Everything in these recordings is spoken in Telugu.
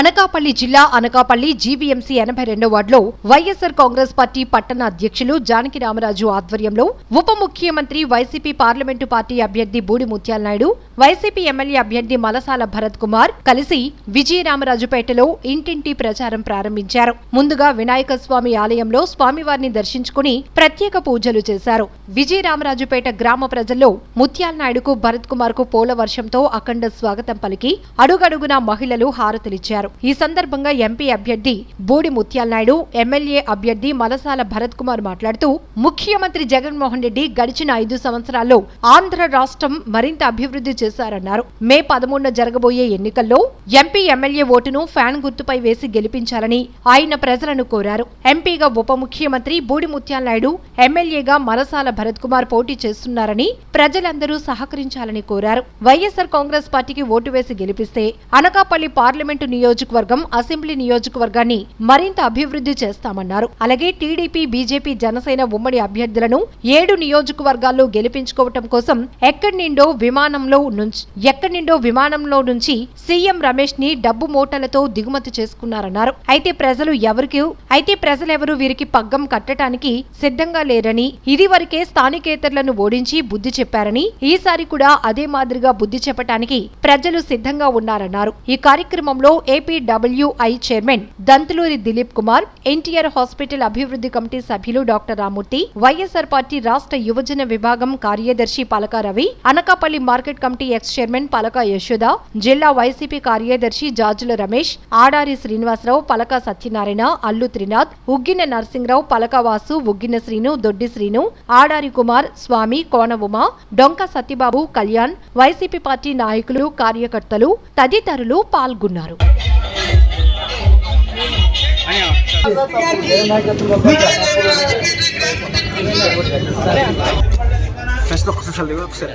అనకాపల్లి జిల్లా అనకాపల్లి జీవీఎంసీ ఎనభై రెండో వార్డులో వైఎస్సార్ కాంగ్రెస్ పార్టీ పట్టణ అధ్యక్షులు జానకి రామరాజు ఆధ్వర్యంలో ఉప ముఖ్యమంత్రి వైసీపీ పార్లమెంటు పార్టీ అభ్యర్థి బూడి నాయుడు వైసీపీ ఎమ్మెల్యే అభ్యర్థి మలసాల భరత్ కుమార్ కలిసి విజయరామరాజుపేటలో ఇంటింటి ప్రచారం ప్రారంభించారు. ముందుగా వినాయక స్వామి ఆలయంలో స్వామివారిని దర్శించుకుని ప్రత్యేక పూజలు చేశారు. విజయరామరాజుపేట గ్రామ ప్రజల్లో ముత్యాల నాయుడుకు భరత్ కుమార్కు పోల వర్షంతో అఖండ స్వాగతం పలికి అడుగడుగునా మహిళలు హారతులిచ్చారు. ఈ సందర్భంగా ఎంపీ అభ్యర్థి బూడి ముత్యాల నాయుడు ఎమ్మెల్యే అభ్యర్థి మలసాల భరత్ కుమార్ మాట్లాడుతూ ముఖ్యమంత్రి జగన్మోహన్ రెడ్డి గడిచిన ఐదు సంవత్సరాల్లో ఆంధ్ర రాష్ట్రం మరింత అభివృద్ధి చేశారన్నారు. మే పదమూడున జరగబోయే ఎన్నికల్లో ఎంపీ ఎమ్మెల్యే ఓటును ఫ్యాన్ గుర్తుపై వేసి గెలిపించాలని ఆయన ప్రజలను కోరారు. ఎంపీగా ఉప ముఖ్యమంత్రి బూడి ముత్యాల నాయుడు ఎమ్మెల్యేగా మలసాల భరత్ కుమార్ పోటీ చేస్తున్నారని ప్రజలందరూ సహకరించాలని కోరారు. వైఎస్సార్ కాంగ్రెస్ పార్టీకి ఓటు వేసి గెలిపిస్తే అనకాపల్లి పార్లమెంటు నియోజకవర్గం అసెంబ్లీ నియోజకవర్గాన్ని మరింత అభివృద్ధి చేస్తామన్నారు. అలాగే టీడీపీ బీజేపీ జనసేన ఉమ్మడి అభ్యర్థులను ఏడు నియోజకవర్గాల్లో గెలిపించుకోవటం కోసం ఎక్కడి నుండో విమానంలో నుంచి ఎక్కడి నుండో విమానంలో నుంచి సీఎం రమేష్ని డబ్బు మూటలతో దిగుమతి చేసుకున్నారన్నారు. అయితే ప్రజలు ఎవరికి అయితే ప్రజలెవరూ వీరికి పగ్గం కట్టడానికి సిద్ధంగా లేరని ఇది వరకే స్థానికేతరులను ఓడించి బుద్ధి చెప్పారని ఈసారి కూడా అదే మాదిరిగా బుద్ధి చెప్పటానికి ప్రజలు సిద్ధంగా ఉన్నారన్నారు. ఈ కార్యక్రమంలో APWUI chairman Dantuluri Dilip Kumar NTR hospital అభివృద్ధి కమిటీ సభ్యులు డాక్టర్ రామూర్తి వైఎస్ఆర్ పార్టీ రాష్ట్ర యువజన విభాగం కార్యదర్శి Palaka Ravi Anakapalli market committee ex chairman Palaka Yashoda జిల్లా వైసీపీ కార్యదర్శి జాజుల రమేష్ ఆడారి శ్రీనివాసరావు పలక సత్యనారాయణ అల్లు త్రినాథ్ ఉగ్గిన నరసింహరావు పలక వాసు ఉగ్గిన శ్రీను దొడ్డి శ్రీను ఆడారి కుమార్ స్వామి కోన ఉమ డొంక సత్యబాబు కళ్యాణ్ వైసీపీ పార్టీ నాయకులు కార్యకర్తలు తదితరులు పాల్గొన్నారు. ఒకసారి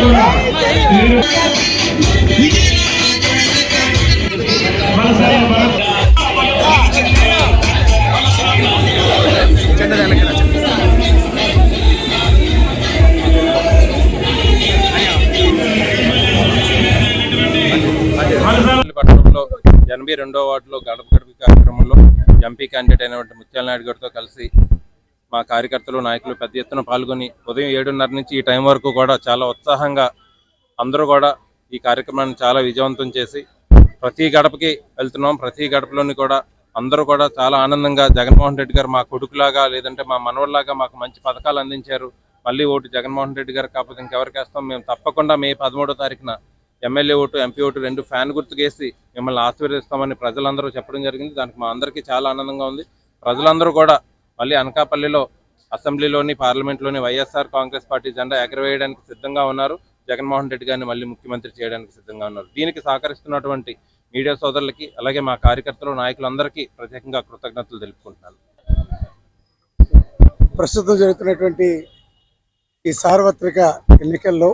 కూడా వీరు మనసాల పట్టణంలో ఎనభై రెండో వార్డులో గడప గడప కార్యక్రమంలో ఎంపీ క్యాండిడేట్ అయినటువంటి ముత్యాల నాయుడు గారితో కలిసి మా కార్యకర్తలు నాయకులు పెద్ద ఎత్తున పాల్గొని ఉదయం ఏడున్నర నుంచి ఈ టైం వరకు కూడా చాలా ఉత్సాహంగా అందరూ కూడా ఈ కార్యక్రమాన్ని చాలా విజయవంతం చేసి ప్రతి గడపకి వెళ్తున్నాం. ప్రతి గడపలోని కూడా అందరూ కూడా చాలా ఆనందంగా జగన్మోహన్ రెడ్డి గారు మా కొడుకులాగా లేదంటే మా మనవల్లాగా మాకు మంచి పథకాలు అందించారు. మళ్ళీ ఓటు జగన్మోహన్ రెడ్డి గారు కాకపోతే ఇంకెవరికి వేస్తాం? మేము తప్పకుండా మే పదమూడో తారీఖున ఎమ్మెల్యే ఓటు ఎంపీ ఓటు రెండు ఫ్యాన్ గుర్తుకేసి మిమ్మల్ని ఆశీర్వదిస్తామని ప్రజలందరూ చెప్పడం జరిగింది. దానికి మా అందరికీ చాలా ఆనందంగా ఉంది. ప్రజలందరూ కూడా మళ్ళీ అనకాపల్లిలో అసెంబ్లీలోని పార్లమెంట్లోని వైఎస్ఆర్ కాంగ్రెస్ పార్టీ జెండా ఎగరవేయడానికి సిద్ధంగా ఉన్నారు. జగన్మోహన్ రెడ్డి గారిని మళ్ళీ ముఖ్యమంత్రి చేయడానికి సిద్ధంగా ఉన్నారు. దీనికి సహకరిస్తున్నటువంటి మీడియా సోదరులకి అలాగే మా కార్యకర్తలు నాయకులందరికీ ప్రత్యేకంగా కృతజ్ఞతలు తెలుపుకుంటున్నాను. ప్రస్తుతం జరుగుతున్నటువంటి ఈ సార్వత్రిక ఎన్నికల్లో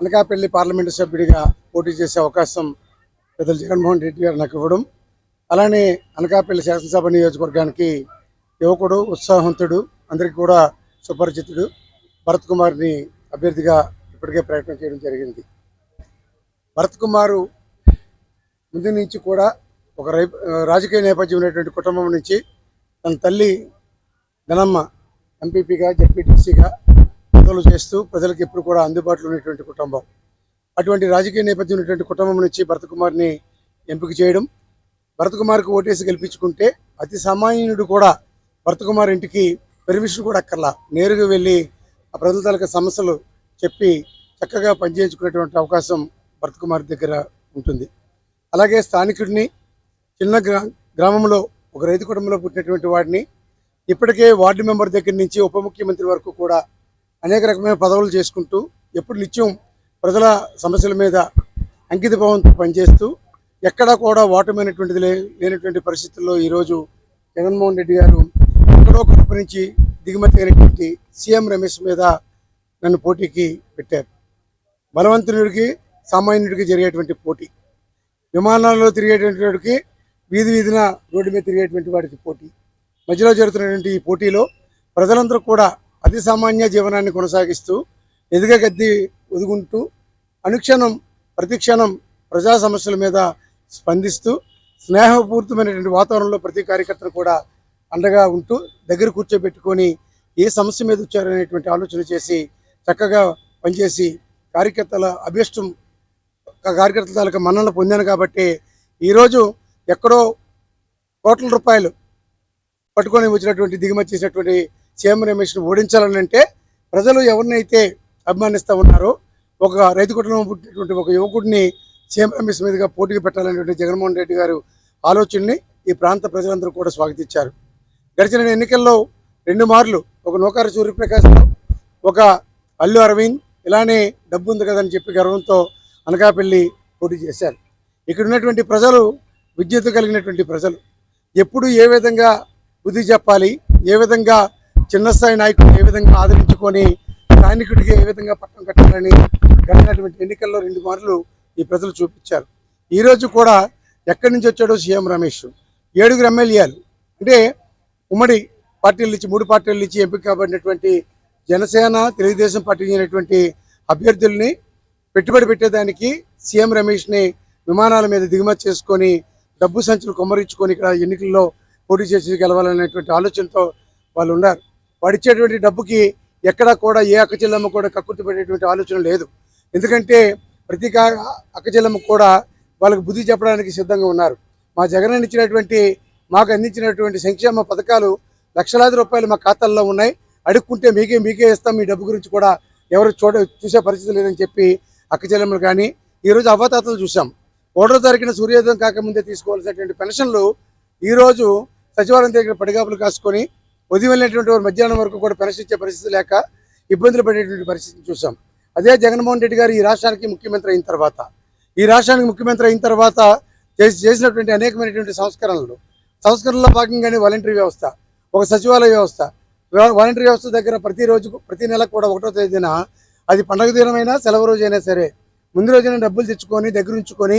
అనకాపల్లి పార్లమెంటు సభ్యుడిగా పోటీ చేసే అవకాశం పెద్దలు జగన్మోహన్ రెడ్డి గారు నాకు ఇవ్వడం. అలానే అనకాపల్లి శాసనసభ నియోజకవర్గానికి యువకుడు ఉత్సాహవంతుడు అందరికీ కూడా సుపరిచితుడు. భరత్ కుమార్ని అభ్యర్థిగా ఇప్పటికే ప్రయత్నం చేయడం జరిగింది. భరత్ కుమారు ముందు నుంచి కూడా ఒక రై రాజకీయ నేపథ్యం ఉన్నటువంటి కుటుంబం నుంచి తన తల్లి ధనమ్మ ఎంపీపీగా జడ్పీటీసీగా పదవులు చేస్తూ ప్రజలకు ఎప్పుడు కూడా అందుబాటులో ఉన్నటువంటి కుటుంబం. అటువంటి రాజకీయ నేపథ్యం ఉన్నటువంటి కుటుంబం నుంచి భరత్ కుమార్ని ఎంపిక చేయడం భరత్ కుమార్కి ఓటేసి గెలిపించుకుంటే అతి సామాన్యుడు కూడా భరతకుమార్ ఇంటికి పెర్మిషన్ కూడా అక్కర్లా. నేరుగా వెళ్ళి ఆ ప్రజల తాలూకా సమస్యలు చెప్పి చక్కగా పనిచేయించుకునేటువంటి అవకాశం భరత్ కుమార్ దగ్గర ఉంటుంది. అలాగే స్థానికుడిని చిన్న గ్రా గ్రామంలో ఒక రైతు కుటుంబంలో పుట్టినటువంటి వాడిని ఇప్పటికే వార్డు మెంబర్ దగ్గర నుంచి ఉప ముఖ్యమంత్రి వరకు కూడా అనేక రకమైన పదవులు చేసుకుంటూ ఎప్పుడు నిత్యం ప్రజల సమస్యల మీద అంకిత భావంతో పనిచేస్తూ ఎక్కడా కూడా ఓటమైనటువంటిది లే లేనటువంటి పరిస్థితుల్లో ఈరోజు జగన్మోహన్ రెడ్డి గారు ఎక్కడో కడుపు నుంచి దిగుమతి అయినటువంటి సీఎం రమేష్ మీద నన్ను పోటీకి పెట్టారు. బలవంతుడికి సామాన్యుడికి జరిగేటువంటి పోటీ. విమానాల్లో తిరిగేటువంటి వాడికి వీధి వీధిన రోడ్డు మీద తిరిగేటువంటి వాడికి పోటీ. మధ్యలో జరుగుతున్నటువంటి ఈ పోటీలో ప్రజలందరూ కూడా అతి సామాన్య జీవనాన్ని కొనసాగిస్తూ ఎదుగ గద్ది ఒదుగుంటూ అనుక్షణం ప్రతిక్షణం ప్రజా సమస్యల మీద స్పందిస్తూ స్నేహపూరితమైనటువంటి వాతావరణంలో ప్రతి కార్యకర్తను కూడా అండగా ఉంటూ దగ్గర కూర్చోబెట్టుకొని ఏ సమస్య మీద వచ్చారనేటువంటి ఆలోచన చేసి చక్కగా పనిచేసి కార్యకర్తల అభీష్టం కార్యకర్తల తాలూకా మన్నలు పొందాను కాబట్టి ఈరోజు ఎక్కడో కోట్ల రూపాయలు పట్టుకొని వచ్చినటువంటి దిగుమతి చేసినటువంటి సీఎం రమేష్ను ఓడించాలని అంటే ప్రజలు ఎవరినైతే అభిమానిస్తూ ఉన్నారో ఒక రైతు కుటుంబం పుట్టినటువంటి ఒక యువకుడిని సీఎం రమేష్ మీదుగా పోటీకి పెట్టాలనేటువంటి జగన్మోహన్ రెడ్డి గారు ఆలోచనని ఈ ప్రాంత ప్రజలందరూ కూడా స్వాగతించారు. గడిచిన ఎన్నికల్లో రెండు మార్లు ఒక నూకారు సూర్యప్రకాశ్ ఒక అల్లు అరవింద్ ఇలానే డబ్బు ఉంది కదని చెప్పి గర్వంతో అనకాపల్లి పోటీ చేశారు. ఇక్కడ ఉన్నటువంటి ప్రజలు విద్యుత్ కలిగినటువంటి ప్రజలు ఎప్పుడు ఏ విధంగా బుద్ధి చెప్పాలి ఏ విధంగా చిన్న స్థాయి నాయకుడు ఏ విధంగా ఆదరించుకొని స్థానికుడికి ఏ విధంగా పట్టం కట్టాలని గడిచినటువంటి ఎన్నికల్లో రెండు మార్లు ఈ ప్రజలు చూపించారు. ఈరోజు కూడా ఎక్కడి నుంచి వచ్చాడో సీఎం రమేష్ ఏడుగురు ఎమ్మెల్యేలు. అంటే ఉమ్మడి పార్టీల నుంచి మూడు పార్టీల నుంచి ఎంపిక కాబడినటువంటి జనసేన తెలుగుదేశం పార్టీ చెందినటువంటి అభ్యర్థుల్ని పెట్టుబడి పెట్టేదానికి సీఎం రమేష్ని విమానాల మీద దిగుమతి చేసుకొని డబ్బు సంచులు కొమ్మరించుకొని ఇక్కడ ఎన్నికల్లో పోటీ చేసి గెలవాలనేటువంటి ఆలోచనతో వాళ్ళు ఉన్నారు. వాడిచ్చేటువంటి డబ్బుకి ఎక్కడా కూడా ఏ అక్కచెల్లమ్మ కూడా కక్కుర్తి పెట్టేటువంటి ఆలోచన లేదు. ఎందుకంటే ప్రతి అక్కచెల్లమ్మ కూడా వాళ్ళకి బుద్ధి చెప్పడానికి సిద్ధంగా ఉన్నారు. మా జగన్ ఇచ్చినటువంటి మాకు అందించినటువంటి సంక్షేమ పథకాలు లక్షలాది రూపాయలు మా ఖాతాల్లో ఉన్నాయి. అడుక్కుంటే మీకే మీకే ఇస్తాం. మీ డబ్బు గురించి కూడా ఎవరు చూడ చూసే పరిస్థితి లేదని చెప్పి అక్క చెల్లెమ్మలు కానీ ఈరోజు అవతాతలు చూసాం ఒకటో తారీఖున సూర్యోదయం కాకముందే తీసుకోవాల్సినటువంటి పెన్షన్లు ఈరోజు సచివాలయం దగ్గర పడిగాపులు కాసుకొని ఉదయం వెళ్ళినటువంటి వారు మధ్యాహ్నం వరకు కూడా పెన్షన్ ఇచ్చే పరిస్థితి లేక ఇబ్బందులు పడేటువంటి పరిస్థితిని చూసాం అదే జగన్మోహన్ రెడ్డి గారు ఈ రాష్ట్రానికి ముఖ్యమంత్రి అయిన తర్వాత ఈ రాష్ట్రానికి ముఖ్యమంత్రి అయిన తర్వాత చేసినటువంటి అనేకమైనటువంటి సంస్కరణలు సంస్కరణలో భాగంగానే వాలంటరీ వ్యవస్థ ఒక సచివాలయ వ్యవస్థ. వాలంటరీ వ్యవస్థ దగ్గర ప్రతిరోజు ప్రతి నెల కూడా ఒకటో తేదీన అది పండగ దినమైనా సెలవు రోజైనా సరే ముందు రోజున డబ్బులు తెచ్చుకొని దగ్గర ఉంచుకొని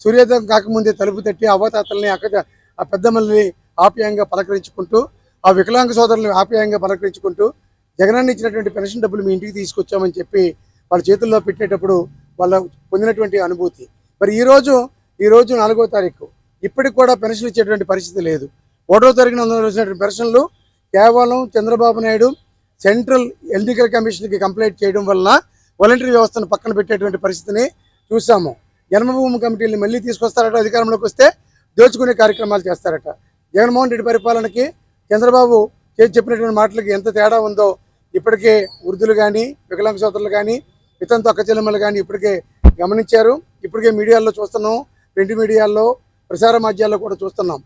సూర్యోదయం కాకముందే తలుపు తట్టి అవ్వతాతల్ని అక్క ఆ పెద్దమ్మల్ని ఆప్యాయంగా పలకరించుకుంటూ ఆ వికలాంగ సోదరులను ఆప్యాయంగా పలకరించుకుంటూ జగనాన్ని ఇచ్చినటువంటి పెన్షన్ డబ్బులు మీ ఇంటికి తీసుకొచ్చామని చెప్పి వాళ్ళ చేతుల్లో పెట్టేటప్పుడు వాళ్ళ పొందినటువంటి అనుభూతి. మరి ఈరోజు ఈరోజు ఈ రోజు నాలుగో తారీఖు ఇప్పటికి కూడా పెన్షన్ ఇచ్చేటువంటి పరిస్థితి లేదు. ఒకటో తారీఖున అందవలసినటువంటి పెన్షన్లు కేవలం చంద్రబాబు నాయుడు సెంట్రల్ ఎన్నికల కమిషన్కి కంప్లైంట్ చేయడం వలన వాలంటరీ వ్యవస్థను పక్కన పెట్టేటువంటి పరిస్థితిని చూసాము జన్మభూమి కమిటీని మళ్ళీ తీసుకొస్తారట అధికారంలోకి వస్తే దోచుకునే కార్యక్రమాలు చేస్తారట. జగన్మోహన్ రెడ్డి పరిపాలనకి చంద్రబాబు చెప్పినటువంటి మాటలకి ఎంత తేడా ఉందో ఇప్పటికే వృద్ధులు కానీ వికలాంగ సోదరులు కానీ ఇతంతో అక్క చెల్లెమ్మలు కానీ ఇప్పటికే గమనించారు. ఇప్పటికే మీడియాల్లో చూస్తున్నాం. ప్రింట్ మీడియాల్లో ప్రసార మాధ్యాల్లో కూడా చూస్తున్నాం.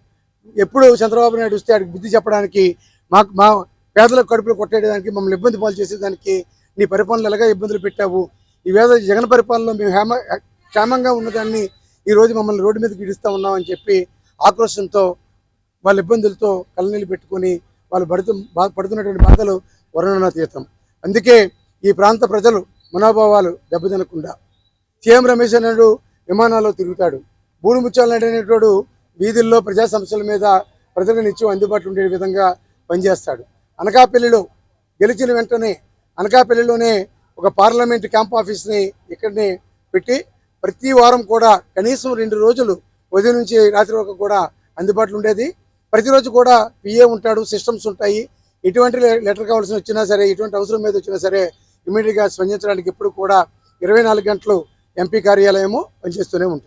ఎప్పుడు చంద్రబాబు నాయుడు వస్తే ఆడికి బుద్ధి చెప్పడానికి మాకు మా పేదలకు కడుపులు కొట్టేయడానికి మమ్మల్ని ఇబ్బంది పాలు చేసేదానికి నీ పరిపాలన ఎలాగా ఇబ్బందులు పెట్టావు? ఈ వేద జగన్ పరిపాలనలో మేము హేమ క్షేమంగా ఉన్నదాన్ని ఈరోజు మమ్మల్ని రోడ్డు మీదకి ఇడుస్తూ ఉన్నామని చెప్పి ఆక్రోషంతో వాళ్ళ ఇబ్బందులతో కళ్ళనీళ్ళు పెట్టుకొని వాళ్ళు పడుతు బా పడుతున్నటువంటి బాధలు తీర్థం. అందుకే ఈ ప్రాంత ప్రజలు మనోభావాలు దెబ్బతినకుండా సీఎం రమేష్ అన్నాడు విమానాల్లో తిరుగుతాడు. బూడి అనేటువంటి వీధుల్లో ప్రజా సమస్యల మీద ప్రజలకు నిత్యం అందుబాటులో ఉండే విధంగా పనిచేస్తాడు. అనకాపల్లిలో గెలిచిన వెంటనే అనకాపల్లిలోనే ఒక పార్లమెంట్ క్యాంప్ ఆఫీస్ని ఇక్కడనే పెట్టి ప్రతి వారం కూడా కనీసం రెండు రోజులు ఉదయం నుంచి రాత్రి వరకు కూడా అందుబాటులో ఉండేది. ప్రతిరోజు కూడా పిఏ ఉంటాడు సిస్టమ్స్ ఉంటాయి. ఎటువంటి లెటర్ కావాల్సిన వచ్చినా సరే ఎటువంటి అవసరం మీద వచ్చినా సరే ఇమీడియట్గా స్పందించడానికి ఎప్పుడు కూడా ఇరవై నాలుగు గంటలు ఎంపీ కార్యాలయము పనిచేస్తూనే ఉంటుంది.